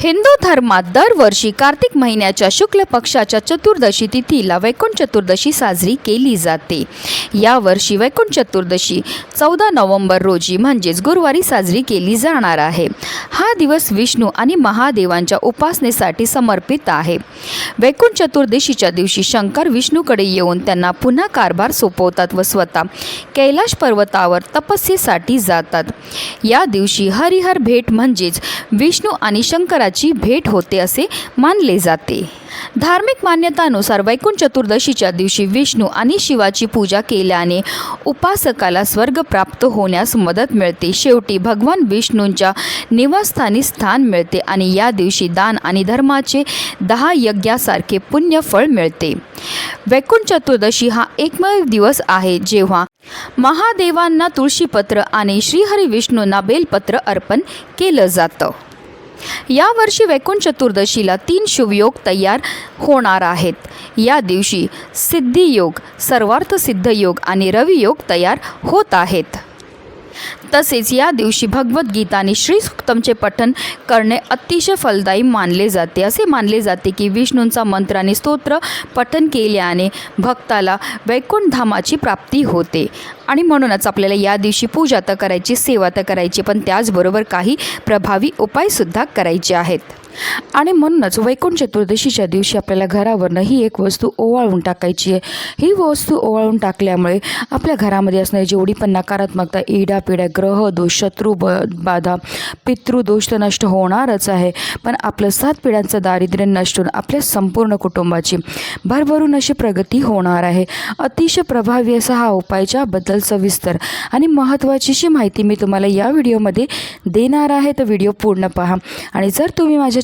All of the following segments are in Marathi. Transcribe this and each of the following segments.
हिंदू धर्मात दरवर्षी कार्तिक महिन्याच्या शुक्ल पक्षाच्या चतुर्दशी तिथीला वैकुंठ चतुर्दशी साजरी केली जाते. यावर्षी वैकुंठ चतुर्दशी चौदा नोव्हेंबर रोजी म्हणजेच गुरुवारी साजरी केली जाणार आहे. हा दिवस विष्णू आणि महादेवांच्या उपासनेसाठी समर्पित आहे. वैकुंठ चतुर्दशीच्या दिवशी शंकर विष्णूकडे येऊन त्यांना पुन्हा कारभार सोपवतात व स्वतः कैलाश पर्वतावर तपस्येसाठी जातात. या दिवशी हरिहर भेट म्हणजेच विष्णू आणि शंकराची भेट होते असे मानले जाते. धार्मिक मान्यतानुसार वैकुंठ चतुर्दशीच्या दिवशी विष्णू आणि शिवाची पूजा केल्याने उपासकाला स्वर्ग प्राप्त होण्यास मदत मिळते. शेवटी भगवान विष्णूंच्या निवासस्थानी स्थान मिळते आणि या दिवशी दान आणि धर्माचे दहा यज्ञासारखे पुण्यफळ मिळते. वैकुंठ चतुर्दशी हा एकमेव दिवस आहे जेव्हा महादेवांना तुळशीपत्र आणि श्रीहरी विष्णूंना बेलपत्र अर्पण केलं जातं. यावर्षी वैकुंठ चतुर्दशीला तीन शुभयोग तयार होणार आहेत. या दिवशी सिद्धियोग सर्वार्थ सिद्धयोग आणि रवियोग तयार होत आहेत. तसेच या दिवशी भगवद्गीता आणि श्रीसुक्तमचे पठन करणे अतिशय फलदायी मानले जाते. असे मानले जाते की विष्णूंचा मंत्र आणि स्तोत्र पठन केल्याने भक्ताला वैकुंठ धामाची प्राप्ती होते. आणि म्हणूनच आपल्याला या दिवशी पूजा तर करायची सेवा तर करायची पण त्याचबरोबर काही प्रभावी उपायसुद्धा करायचे आहेत. आणि म्हणूनच वैकुंठ चतुर्दशीच्या दिवशी आपल्याला घरावरनं ही एक वस्तू ओवाळून टाकायची आहे. ही वस्तू ओवाळून टाकल्यामुळे आपल्या घरामध्ये असणारी जेवढी पण नकारात्मकता इडा पिढ्या ग्रह दोष शत्रू ब बाधा पितृदोष तर नष्ट होणारच आहे. पण आपलं सात पिढ्यांचं दारिद्र्य नष्ट होऊन आपल्या संपूर्ण कुटुंबाची भरभरून अशी प्रगती होणार आहे. अतिशय प्रभावी असा हा उपाय ज्याबद्दल सविस्तर आणि महत्त्वाचीशी माहिती मी तुम्हाला या व्हिडिओमध्ये देणार आहे. तर व्हिडिओ पूर्ण पहा. आणि जर तुम्ही माझ्या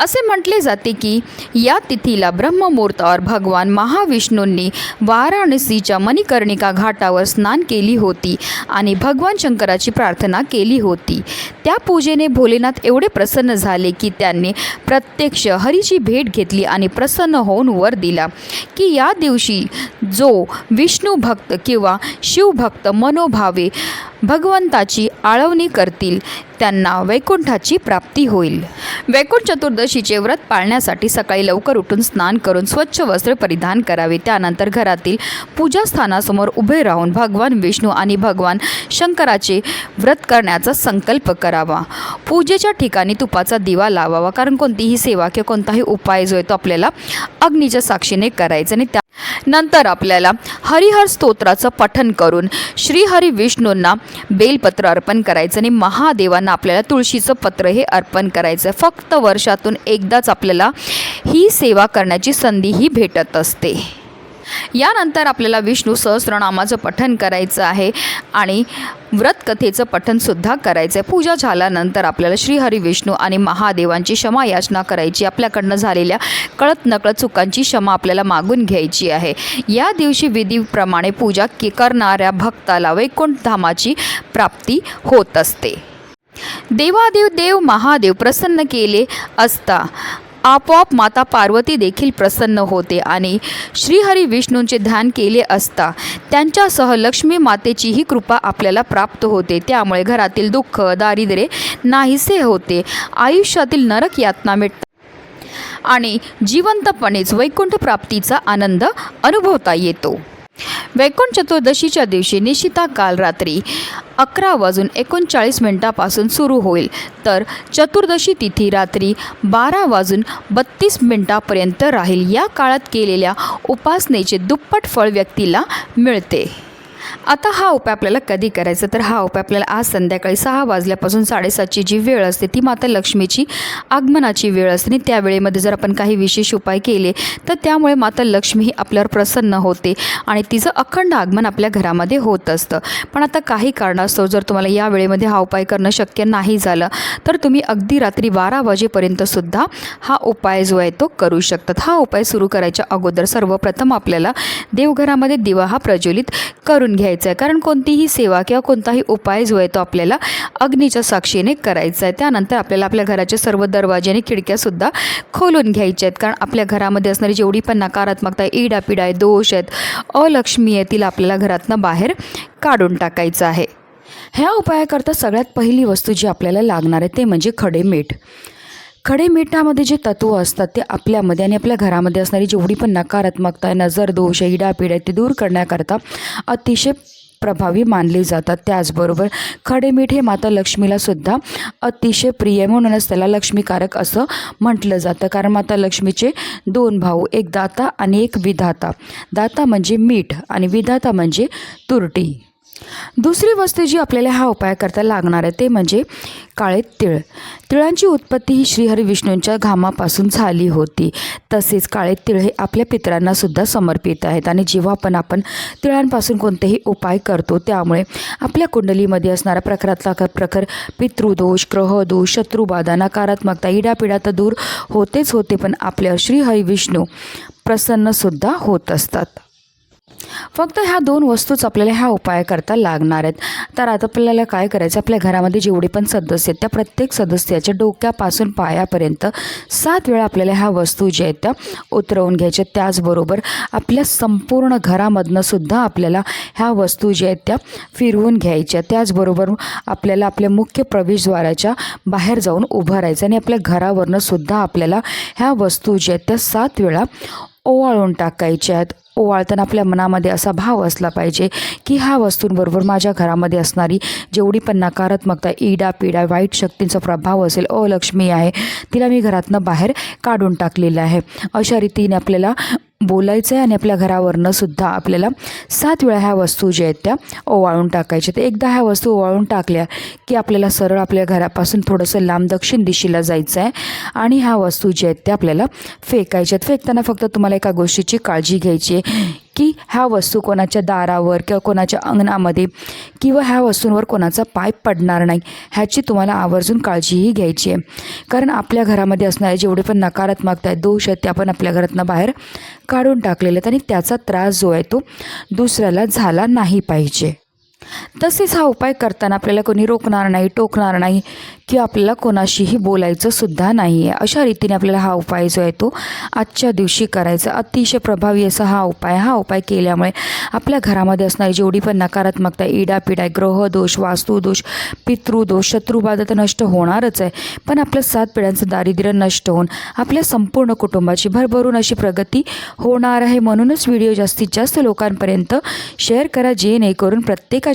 असे म्हटले जाते की या तिथीला ब्रह्ममुहूर्तावर भगवान महाविष्णूंनी वाराणसीच्या मणिकर्णिका घाटावर स्नान केली होती आणि भगवान शंकराची प्रार्थना केली होती. त्या पूजेने भोलेनाथ एवढे प्रसन्न झाले की त्यांनी प्रत्यक्ष हरीची भेट घेतली आणि प्रसन्न होऊन वर दिला की या दिवशी जो विष्णू भक्त किंवा शिवभक्त मनोभावे भगवंताची आळवणी करतील त्यांना वैकुंठाची प्राप्ती होईल. वैकुंठ चतुर्दशीचे व्रत पाळण्यासाठी सकाळी लवकर उठून स्नान करून स्वच्छ वस्त्र परिधान करावे. त्यानंतर घरातील पूजास्थानासमोर उभे राहून भगवान विष्णू आणि भगवान शंकराचे व्रत करण्याचा संकल्प करावा. पूजेच्या ठिकाणी तुपाचा दिवा लावावा कारण कोणतीही सेवा किंवा कोणताही उपाय जो आहे तो आपल्याला अग्नीच्या साक्षीने करायचा आणि त्या नंतर आपल्याला हरिहर स्तोत्राचं पठन करून श्रीहरी विष्णूंना बेलपत्र अर्पण करायचं आणि महादेवांना आपल्याला तुळशीचं पत्र हे अर्पण करायचं. फक्त वर्षातून एकदाच आपल्याला ही सेवा करण्याची संधी ही भेटत असते. यानंतर आपल्याला विष्णू सहस्रनामाचं पठण करायचं आहे आणि व्रतकथेचं पठनसुद्धा करायचं आहे पूजा झाल्यानंतर आपल्याला श्रीहरी विष्णू आणि महादेवांची क्षमा याचना करायची आपल्याकडनं झालेल्या कळत नकळत चुकांची क्षमा आपल्याला मागून घ्यायची आहे. या दिवशी विधीप्रमाणे पूजा के करणाऱ्या भक्ताला वैकुंठ धामाची प्राप्ती होत असते. देवादेव देव महादेव प्रसन्न केले असता आपोआप माता पार्वती देखील प्रसन्न होते आणि श्रीहरी विष्णूंचे ध्यान केले असता त्यांच्यासह लक्ष्मी मातेचीही कृपा आपल्याला प्राप्त होते. त्यामुळे घरातील दुःख दारिद्र्य नाहीसे होते. आयुष्यातील नरक यातना मिटतात. आणि जिवंतपणेच वैकुंठ प्राप्तीचा आनंद अनुभवता येतो. वैकुंठ चतुर्दशीच्या दिवशी निशिता काल रात्री अकरा वाजून एकोणचाळीस मिनिटापासून सुरू होईल. तर चतुर्दशी तिथी रात्री बारा वाजून बत्तीस मिनिटापर्यंत राहील. या काळात केलेल्या उपासनेचे दुप्पट फळ व्यक्तीला मिळते. आता हा उपाय आपल्याला कधी करायचा? तर हा उपाय आपल्याला आज संध्याकाळी सहा वाजल्यापासून साडेसातची जी वेळ असते ती माता लक्ष्मीची आगमनाची वेळ असते. आणि त्या वेळेमध्ये जर आपण काही विशेष उपाय केले तर त्यामुळे माता लक्ष्मी ही आपल्यावर प्रसन्न होते आणि तिचं अखंड आगमन आपल्या घरामध्ये होत असतं. पण आता काही कारणास्तव जर तुम्हाला या वेळेमध्ये हा उपाय करणं शक्य नाही झालं तर तुम्ही अगदी रात्री बारा वाजेपर्यंतसुद्धा हा उपाय जो आहे तो करू शकतात. हा उपाय सुरू करायच्या अगोदर सर्वप्रथम आपल्याला देवघरामध्ये दिवा हा प्रज्वलित करून घ्यायचं आहे कारण कोणतीही सेवा किंवा कोणताही उपाय जो आहे तो आपल्याला अग्नीच्या साक्षीने करायचा आहे त्यानंतर आपल्याला आपल्या घराचे सर्व दरवाजे आणि खिडक्यासुद्धा खोलून घ्यायच्या आहेत कारण आपल्या घरामध्ये असणारी जेवढी पण नकारात्मकता आहे इडापिडा आहे दोष आहेत अलक्ष्मी आहे तिला आपल्याला घरातनं बाहेर काढून टाकायचं आहे. ह्या उपायाकरता सगळ्यात पहिली वस्तू जी आपल्याला लागणार आहे ते म्हणजे खडे मीठ खडे मिठामध्ये जे तत्व असतात ते आपल्यामध्ये आणि आपल्या घरामध्ये असणारी जेवढी पण नकारात्मकता आहे नजर दोष इडापीड आहे ते दूर करण्याकरता अतिशय प्रभावी मानले जातात. त्याचबरोबर खडे मीठ हे माता लक्ष्मीला सुद्धा अतिशय प्रिय म्हणूनच त्याला लक्ष्मीकारक असं म्हटलं जातं. कारण माता लक्ष्मीचे दोन भाऊ एक दाता आणि एक विधाता. दाता म्हणजे मीठ आणि विधाता म्हणजे तुरटी. दुसरी वस्तू जी आपल्याला हा उपाय करता लागणार आहे ते म्हणजे काळे तिळ. तिळांची उत्पत्ती ही श्रीहरी विष्णूंच्या घामापासून झाली होती. तसेच काळे तिळ हे आपल्या पितरांना सुद्धा समर्पित आहेत आणि जेव्हा पण आपण तिळांपासून कोणतेही उपाय करतो त्यामुळे आपल्या कुंडलीमध्ये असणारा प्रखरातला क- प्रखर पितृदोष ग्रहदोष शत्रुबाधा नकारात्मकता इडापिडा तर दूर होतेच होते पण आपल्या श्रीहरी विष्णू प्रसन्नसुद्धा होत असतात. फक्त ह्या दोन वस्तूच आपल्याला ह्या उपायाकरता लागणार आहेत. तर आता आपल्याला काय करायचं? आपल्या घरामध्ये जेवढे पण सदस्य आहेत त्या प्रत्येक सदस्याच्या डोक्यापासून पायापर्यंत सात वेळा आपल्याला ह्या वस्तू ज्या आहेत त्या उतरवून घ्यायच्या. त्याचबरोबर आपल्या संपूर्ण घरामधनं सुद्धा आपल्याला ह्या वस्तू ज्या आहेत त्या फिरवून घ्यायच्या. त्याचबरोबर आपल्याला आपल्या मुख्य प्रवेशद्वाराच्या बाहेर जाऊन उभं राहायचं आणि आपल्या घरावरनं सुद्धा आपल्याला ह्या वस्तू ज्या आहेत त्या सात वेळा ओवाळून टाकायच्या आहेत. ओवाळताना आपल्या मनामध्ये असा भाव असला पाहिजे की ह्या वस्तूंबरोबर माझ्या घरामध्ये असणारी जेवढी पण नकारात्मकता इडा पिडा वाईट शक्तींचा प्रभाव असेल अलक्ष्मी आहे तिला मी घरातनं बाहेर काढून टाकलेलं आहे. अशा रीतीने आपल्याला बोलायचं आहे आणि आपल्या घरावरनं सुद्धा आपल्याला सात वेळा ह्या वस्तू ज्या आहेत त्या ओवाळून टाकायच्या. तर एकदा ह्या वस्तू ओवाळून टाकल्या की आपल्याला सरळ आपल्या घरापासून थोडंसं लांब दक्षिण दिशेला जायचं आहे आणि ह्या वस्तू ज्या आहेत त्या आपल्याला फेकायच्या. आहेत फेकताना फक्त तुम्हाला एका गोष्टीची काळजी घ्यायची आहे. की ह्या वस्तू कोणाच्या दारावर किंवा कोणाच्या अंगणामध्ये किंवा ह्या वस्तूंवर कोणाचा पाय पडणार नाही ह्याची तुम्हाला आवर्जून काळजीही घ्यायची आहे. कारण आपल्या घरामध्ये असणारे जेवढे पण नकारात्मकता आहेत दोष आहेत ते पण आपल्या घरातनं बाहेर काढून टाकलेले आहेत आणि त्याचा त्रास जो आहे तो दुसऱ्याला झाला नाही पाहिजे. तसेच हा उपाय करताना आपल्याला कोणी रोखणार नाही टोकणार नाही किंवा आपल्याला कोणाशीही बोलायचं सुद्धा नाही आहे अशा रीतीने आपल्याला हा उपाय जो आहे तो आजच्या दिवशी करायचा. अतिशय प्रभावी असा हा उपाय. हा उपाय केल्यामुळे आपल्या घरामध्ये असणारी जेवढी पण नकारात्मकता इडापिडा ग्रहदोष वास्तुदोष पितृदोष शत्रुबाधा तर नष्ट होणारच आहे. पण आपल्या सात पिढ्यांचं दारिद्र्य नष्ट होऊन आपल्या संपूर्ण कुटुंबाची भरभरून अशी प्रगती होणार आहे. म्हणूनच व्हिडिओ जास्तीत जास्त लोकांपर्यंत शेअर करा. जेणेकरून